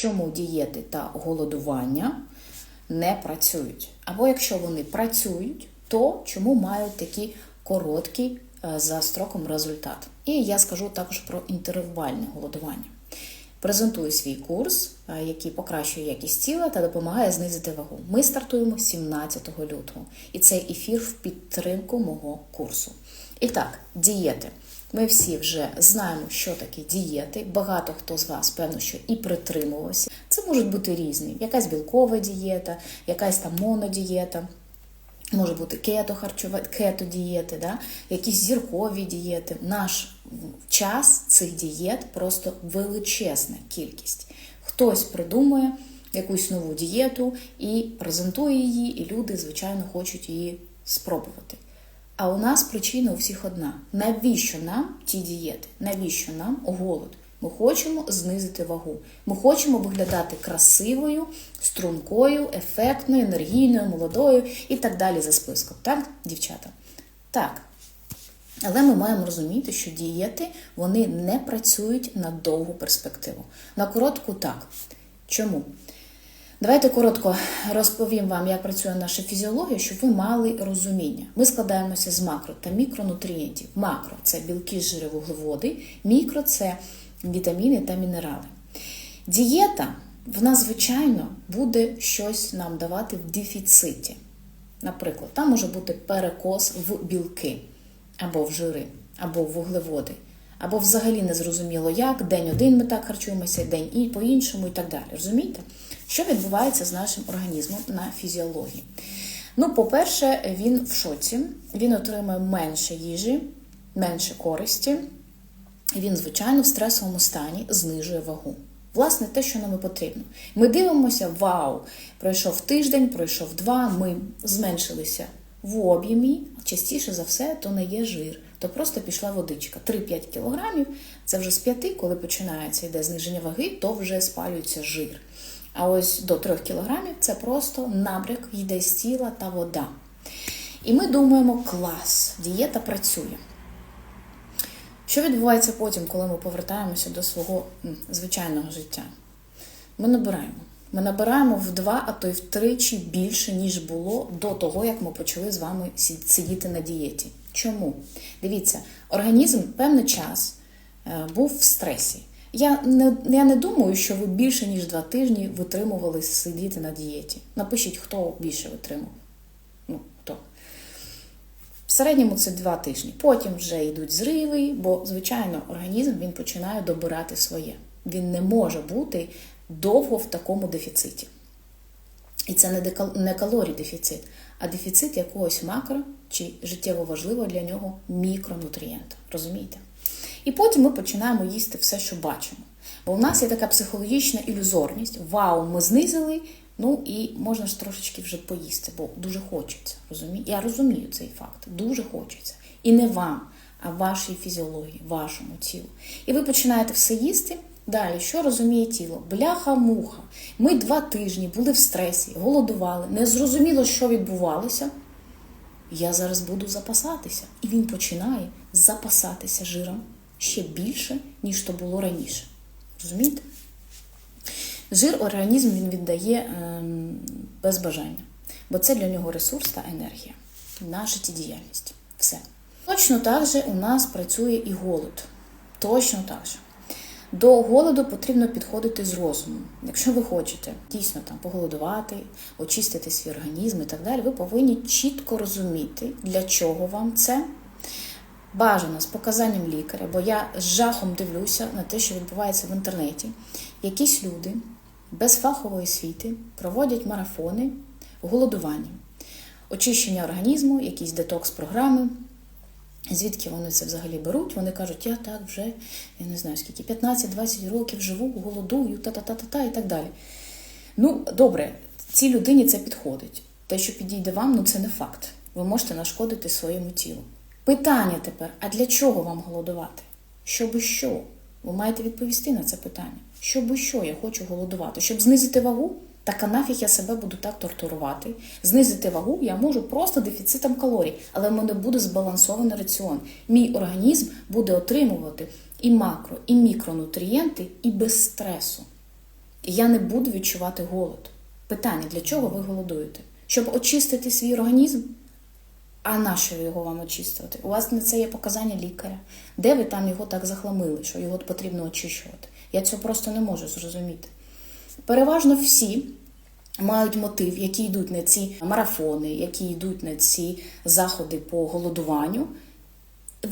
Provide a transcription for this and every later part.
чому дієти та голодування не працюють. Або якщо вони працюють, то чому мають такі короткі е, за строком результат. І я скажу також про інтервальне голодування. Презентую свій курс, е, який покращує якість тіла та допомагає знизити вагу. Ми стартуємо 17 лютого, і цей ефір в підтримку мого курсу. І так, дієти. Ми всі вже знаємо, що таке дієти. Багато хто з вас, певно, що і притримувався. Це можуть бути різні: якась білкова дієта, якась там монодієта. Може бути кето харчова, кето дієти, да? якісь зіркові дієти. Наш час цих дієт просто величезна кількість. Хтось придумує якусь нову дієту і презентує її, і люди, звичайно, хочуть її спробувати. А у нас причина у всіх одна: навіщо нам ті дієти? Навіщо нам голод? Ми хочемо знизити вагу. Ми хочемо виглядати красивою, стрункою, ефектною, енергійною, молодою і так далі за списком. Так, дівчата? Так. Але ми маємо розуміти, що дієти вони не працюють на довгу перспективу. На коротку так. Чому? Давайте коротко розповім вам, як працює наша фізіологія, щоб ви мали розуміння. Ми складаємося з макро та мікронутрієнтів. Макро це білки, жири, вуглеводи, мікро це вітаміни та мінерали. Дієта, вона, звичайно, буде щось нам давати в дефіциті. Наприклад, там може бути перекос в білки, або в жири, або в вуглеводи, або взагалі не зрозуміло як, день один ми так харчуємося, день і по-іншому, і так далі. Розумієте? Що відбувається з нашим організмом на фізіології? Ну, по-перше, він в шоці, він отримує менше їжі, менше користі, він, звичайно, в стресовому стані знижує вагу. Власне, те, що нам і потрібно. Ми дивимося, вау! Пройшов тиждень, пройшов два, ми зменшилися в об'ємі, частіше за все, то не є жир, то просто пішла водичка. 3-5 кілограмів це вже з 5, коли починається йде зниження ваги, то вже спалюється жир. А ось до 3 кілограмів це просто набряк йде з тіла та вода. І ми думаємо, клас, дієта працює. Що відбувається потім, коли ми повертаємося до свого звичайного життя? Ми набираємо. Ми набираємо в два, а то й втричі більше, ніж було до того, як ми почали з вами сидіти на дієті. Чому? Дивіться, організм певний час був в стресі. Я не я не думаю, що ви більше ніж два тижні витримували сидіти на дієті. Напишіть, хто більше витримав. Ну, хто. В середньому це два тижні. Потім вже йдуть зриви, бо, звичайно, організм він починає добирати своє. Він не може бути довго в такому дефіциті. І це не калорій дефіцит, а дефіцит якогось макро чи життєво важливого для нього мікронутрієнта. Розумієте? І потім ми починаємо їсти все, що бачимо. Бо у нас є така психологічна ілюзорність. Вау, ми знизили, ну і можна ж трошечки вже поїсти, бо дуже хочеться. Розумі? Я розумію цей факт. Дуже хочеться. І не вам, а вашій фізіології, вашому тілу. І ви починаєте все їсти. Далі, що розуміє тіло? Бляха-муха. Ми два тижні були в стресі, голодували, не зрозуміло, що відбувалося. Я зараз буду запасатися. І він починає запасатися жиром ще більше, ніж то було раніше. Розумієте? Жир організм він віддає ем, без бажання, бо це для нього ресурс та енергія на життєдіяльність. Все. Точно так же у нас працює і голод. Точно так же. До голоду потрібно підходити з розумом. Якщо ви хочете дійсно там поголодувати, очистити свій організм і так далі, ви повинні чітко розуміти, для чого вам це. Бажано з показанням лікаря, бо я з жахом дивлюся на те, що відбувається в інтернеті. Якісь люди без фахової освіти проводять марафони голодування, очищення організму, якісь детокс-програми. Звідки вони це взагалі беруть? Вони кажуть, я так вже, я не знаю скільки, 15-20 років живу, голодую, та-та-та-та-та і так далі. Ну, добре, цій людині це підходить. Те, що підійде вам, ну це не факт. Ви можете нашкодити своєму тілу. Питання тепер: а для чого вам голодувати? Щоби що? Ви маєте відповісти на це питання. Щоби що я хочу голодувати? Щоб знизити вагу? Так а нафіг я себе буду так тортурувати. Знизити вагу я можу просто дефіцитом калорій, але в мене буде збалансований раціон. Мій організм буде отримувати і макро, і мікронутрієнти, і без стресу. і я не буду відчувати голод. Питання: для чого ви голодуєте? Щоб очистити свій організм? А на що його вам очистувати? У вас на це є показання лікаря. Де ви там його так захламили, що його потрібно очищувати? Я цього просто не можу зрозуміти. Переважно всі мають мотив, які йдуть на ці марафони, які йдуть на ці заходи по голодуванню.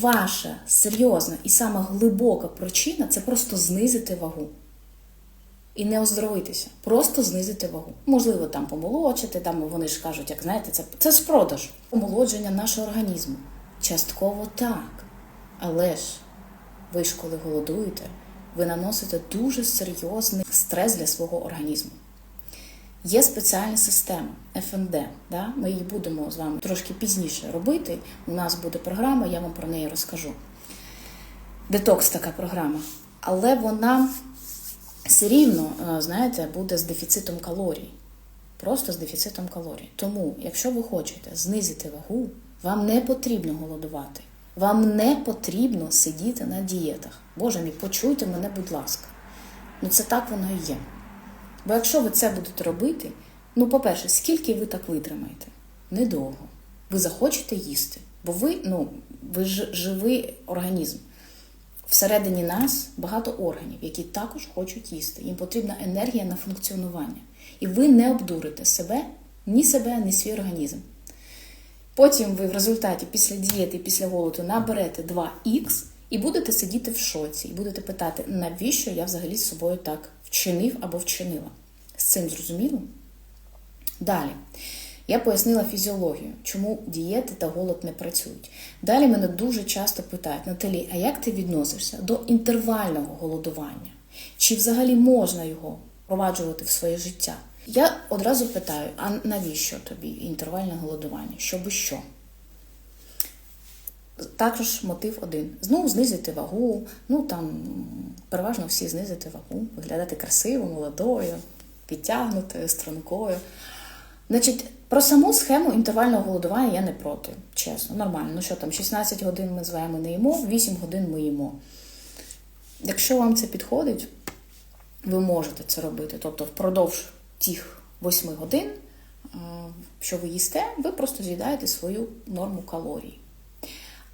Ваша серйозна і сама глибока причина це просто знизити вагу. І не оздоровитися, просто знизити вагу. Можливо, там помолодшити, там вони ж кажуть, як знаєте, це, це продажу. Омолодження нашого організму. Частково так. Але ж ви ж коли голодуєте, ви наносите дуже серйозний стрес для свого організму. Є спеціальна система ФНД. Да? Ми її будемо з вами трошки пізніше робити. У нас буде програма, я вам про неї розкажу. Детокс така програма. Але вона все рівно, е, знаєте, буде з дефіцитом калорій. Просто з дефіцитом калорій. Тому, якщо ви хочете знизити вагу, вам не потрібно голодувати. Вам не потрібно сидіти на дієтах. Боже мій, почуйте мене, будь ласка. Ну це так воно і є. Бо якщо ви це будете робити, ну, по-перше, скільки ви так витримаєте? Недовго. Ви захочете їсти, бо ви, ну, ви ж живий організм. Всередині нас багато органів, які також хочуть їсти. Їм потрібна енергія на функціонування. І ви не обдурите себе, ні себе, ні свій організм. Потім ви в результаті після дієти, після голоду наберете 2х і будете сидіти в шоці, і будете питати, навіщо я взагалі з собою так вчинив або вчинила. З цим зрозуміло? Далі. Я пояснила фізіологію, чому дієти та голод не працюють. Далі мене дуже часто питають, Наталі, а як ти відносишся до інтервального голодування? Чи взагалі можна його впроваджувати в своє життя? Я одразу питаю: а навіщо тобі інтервальне голодування? Щоб що? Також мотив один. Знову знизити вагу. Ну там переважно всі знизити вагу, виглядати красиво, молодою, підтягнутою, стрункою. Значить, про саму схему інтервального голодування я не проти, чесно, нормально. Ну що там, 16 годин ми з вами не їмо, 8 годин ми їмо. Якщо вам це підходить, ви можете це робити. Тобто, впродовж тих 8 годин, що ви їсте, ви просто з'їдаєте свою норму калорій.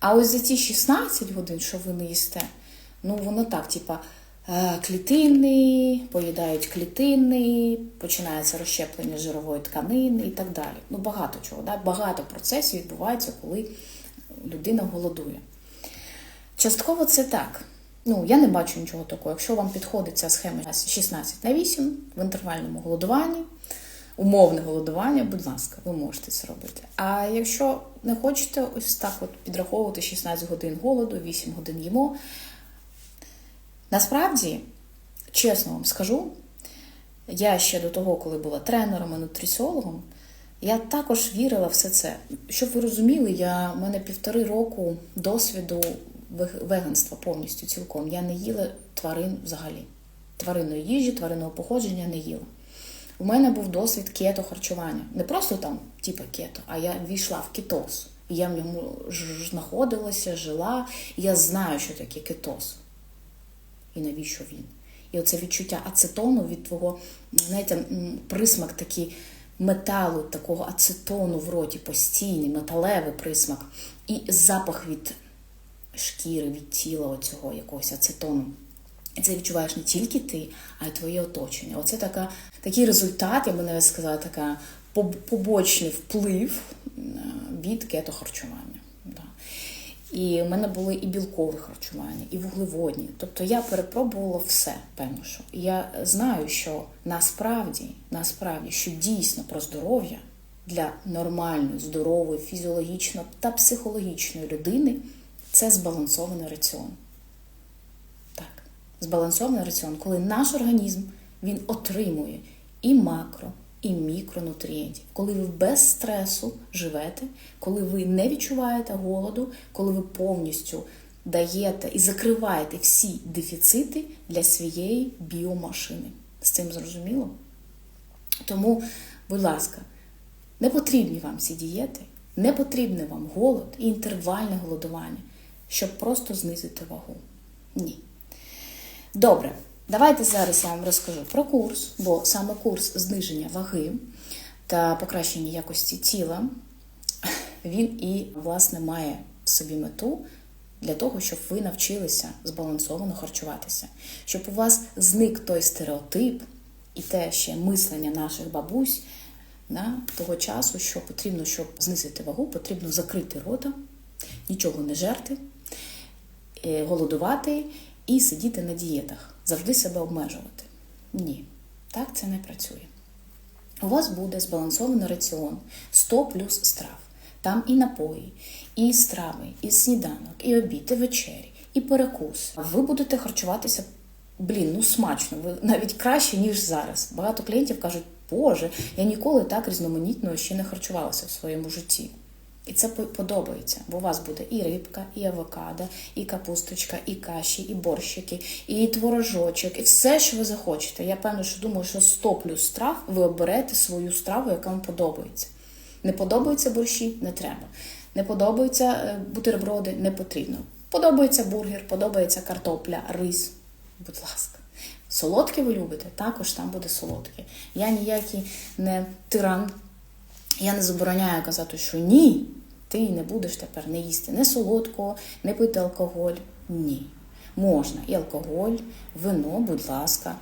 А ось за ці 16 годин, що ви не їсте, ну воно так, типа. Клітини, поїдають клітини, починається розщеплення жирової тканини і так далі. Ну, багато чого, да? багато процесів відбувається, коли людина голодує. Частково це так. Ну, я не бачу нічого такого. Якщо вам підходить ця схема 16 на 8 в інтервальному голодуванні, умовне голодування, будь ласка, ви можете це робити. А якщо не хочете ось так от підраховувати 16 годин голоду, 8 годин їмо. Насправді, чесно вам скажу, я ще до того, коли була тренером і нутриціологом, я також вірила в все це. Щоб ви розуміли, я, у мене півтори року досвіду веганства повністю цілком. Я не їла тварин взагалі. Тваринної їжі, тваринного походження не їла. У мене був досвід кето харчування. Не просто там, типу кето, а я війшла в кетоз. Я в ньому знаходилася, жила, і я знаю, що таке кетоз і навіщо він. І оце відчуття ацетону від твого, знаєте, присмак такий металу, такого ацетону в роті постійний, металевий присмак, і запах від шкіри, від тіла оцього якогось ацетону. І це відчуваєш не тільки ти, а й твоє оточення. Оце така, такий результат, я би навіть сказала, така побочний вплив від кетохарчування. І в мене були і білкові харчування, і вуглеводні. Тобто я перепробувала все, певно, що. І я знаю, що насправді, насправді, що дійсно про здоров'я для нормальної, здорової, фізіологічно та психологічної людини це збалансований раціон. Так, збалансований раціон, коли наш організм він отримує і макро і мікронутрієнтів. Коли ви без стресу живете, коли ви не відчуваєте голоду, коли ви повністю даєте і закриваєте всі дефіцити для своєї біомашини. З цим зрозуміло? Тому, будь ласка, не потрібні вам ці дієти, не потрібний вам голод і інтервальне голодування, щоб просто знизити вагу. Ні. Добре. Давайте зараз я вам розкажу про курс, бо саме курс зниження ваги та покращення якості тіла, він і, власне, має в собі мету для того, щоб ви навчилися збалансовано харчуватися, щоб у вас зник той стереотип і те ще мислення наших бабусь на того часу, що потрібно, щоб знизити вагу, потрібно закрити рота, нічого не жерти, е, голодувати і сидіти на дієтах, завжди себе обмежувати. Ні, так це не працює. У вас буде збалансований раціон 100 плюс страв. Там і напої, і страви, і сніданок, і обід, і вечері, і перекус. Ви будете харчуватися, блін, ну смачно, ви навіть краще, ніж зараз. Багато клієнтів кажуть, Боже, я ніколи так різноманітно ще не харчувалася в своєму житті. І це подобається, бо у вас буде і рибка, і авокадо, і капусточка, і каші, і борщики, і творожочок, і все, що ви захочете. Я певно, що думаю, що 100 плюс страв ви оберете свою страву, яка вам подобається. Не подобаються борщі, не треба. Не подобаються е, бутерброди, не потрібно. Подобається бургер, подобається картопля, рис. Будь ласка. Солодке ви любите, також там буде солодке. Я ніякий не тиран. Я не забороняю казати, що ні, ти не будеш тепер не їсти не солодкого, не пити алкоголь. Ні. Можна і алкоголь, вино, будь ласка.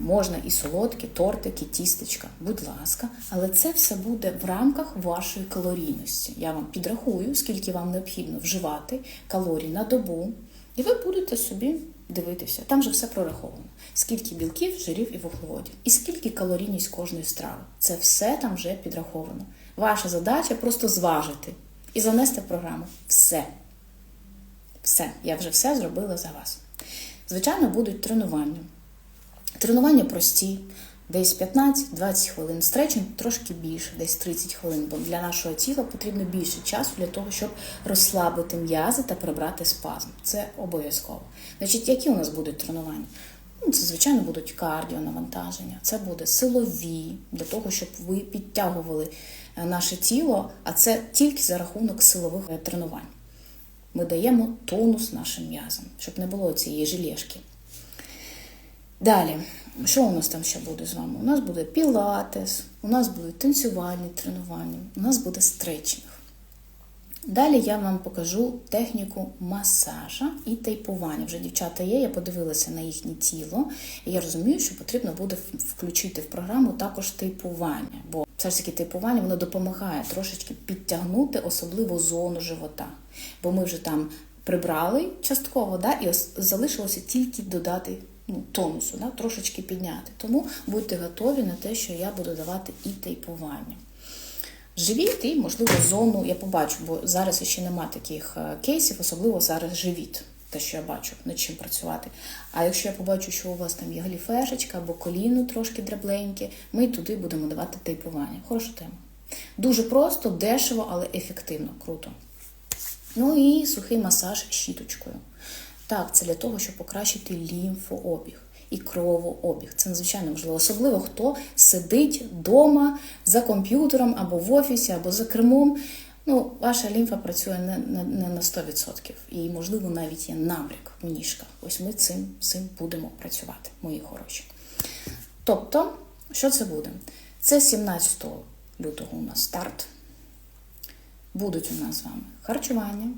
Можна і солодкі, тортики, тістечка, будь ласка, але це все буде в рамках вашої калорійності. Я вам підрахую, скільки вам необхідно вживати калорій на добу, і ви будете собі дивитися. Там же все прораховано. Скільки білків, жирів і вуглеводів, і скільки калорійність кожної страви. Це все там вже підраховано. Ваша задача просто зважити і занести в програму. Все. Все. Я вже все зробила за вас. Звичайно, будуть тренування. Тренування прості, десь 15-20 хвилин. Стретчинг трошки більше, десь 30 хвилин, бо для нашого тіла потрібно більше часу для того, щоб розслабити м'язи та прибрати спазм. Це обов'язково. Значить, які у нас будуть тренування? Ну, Це, звичайно, будуть кардіонавантаження, це буде силові, для того, щоб ви підтягували е, наше тіло, а це тільки за рахунок силових е, тренувань. Ми даємо тонус нашим м'язам, щоб не було цієї желешки. Далі, що у нас там ще буде з вами? У нас буде пілатес, у нас будуть танцювальні тренування, у нас буде стретчинг. Далі я вам покажу техніку масажа і тейпування. Вже дівчата є, я подивилася на їхнє тіло, і я розумію, що потрібно буде включити в програму також тейпування, бо все ж таки тейпування воно допомагає трошечки підтягнути особливо зону живота. Бо ми вже там прибрали частково, да, і залишилося тільки додати ну, тонусу, да, трошечки підняти. Тому будьте готові на те, що я буду давати і тейпування. Живіт і, можливо, зону я побачу, бо зараз ще нема таких е, кейсів, особливо зараз живіт, те, що я бачу, над чим працювати. А якщо я побачу, що у вас там є галіфешечка або коліно трошки драбленьке, ми туди будемо давати тейпування. Хороша тема. Дуже просто, дешево, але ефективно, круто. Ну і сухий масаж щіточкою. Так, це для того, щоб покращити лімфообіг і кровообіг. Це надзвичайно важливо. Особливо хто сидить вдома за комп'ютером або в офісі, або за кермом. Ну, Ваша лімфа працює не, на 100%. І, можливо, навіть є набряк в ніжках. Ось ми цим, цим будемо працювати, мої хороші. Тобто, що це буде? Це 17 лютого у нас старт. Будуть у нас з вами харчування,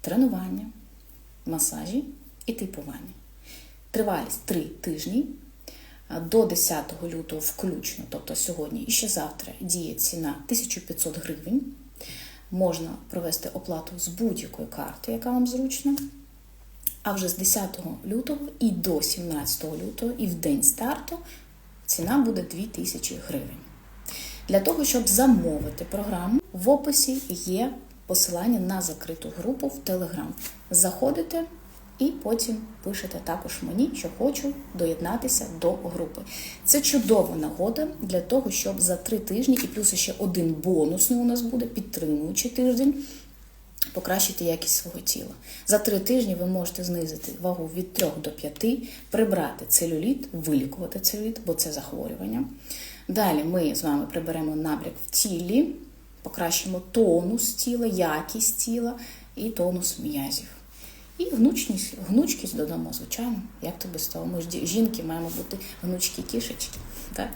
тренування, масажі і типування. Тривалість 3 тижні до 10 лютого включно, тобто сьогодні і ще завтра, діє ціна 1500 гривень. Можна провести оплату з будь-якої карти, яка вам зручна. А вже з 10 лютого і до 17 лютого, і в день старту ціна буде 2000 гривень. Для того, щоб замовити програму, в описі є посилання на закриту групу в Telegram. Заходите. І потім пишете також мені, що хочу доєднатися до групи. Це чудова нагода для того, щоб за три тижні, і плюс ще один бонусний у нас буде, підтримуючий тиждень, покращити якість свого тіла. За три тижні ви можете знизити вагу від 3 до 5, прибрати целюліт, вилікувати целюліт, бо це захворювання. Далі ми з вами приберемо набряк в тілі, покращимо тонус тіла, якість тіла і тонус м'язів. І гнучність, гнучкість додамо, звичайно. Як тобі з того? Ми ж жінки маємо бути гнучкі кішечки. Так?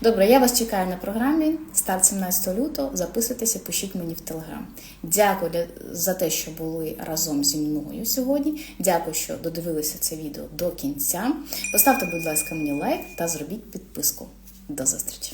Добре, я вас чекаю на програмі. Старт 17 лютого. Записуйтеся, пишіть мені в телеграм. Дякую за те, що були разом зі мною сьогодні. Дякую, що додивилися це відео до кінця. Поставте, будь ласка, мені лайк та зробіть підписку. До зустрічі!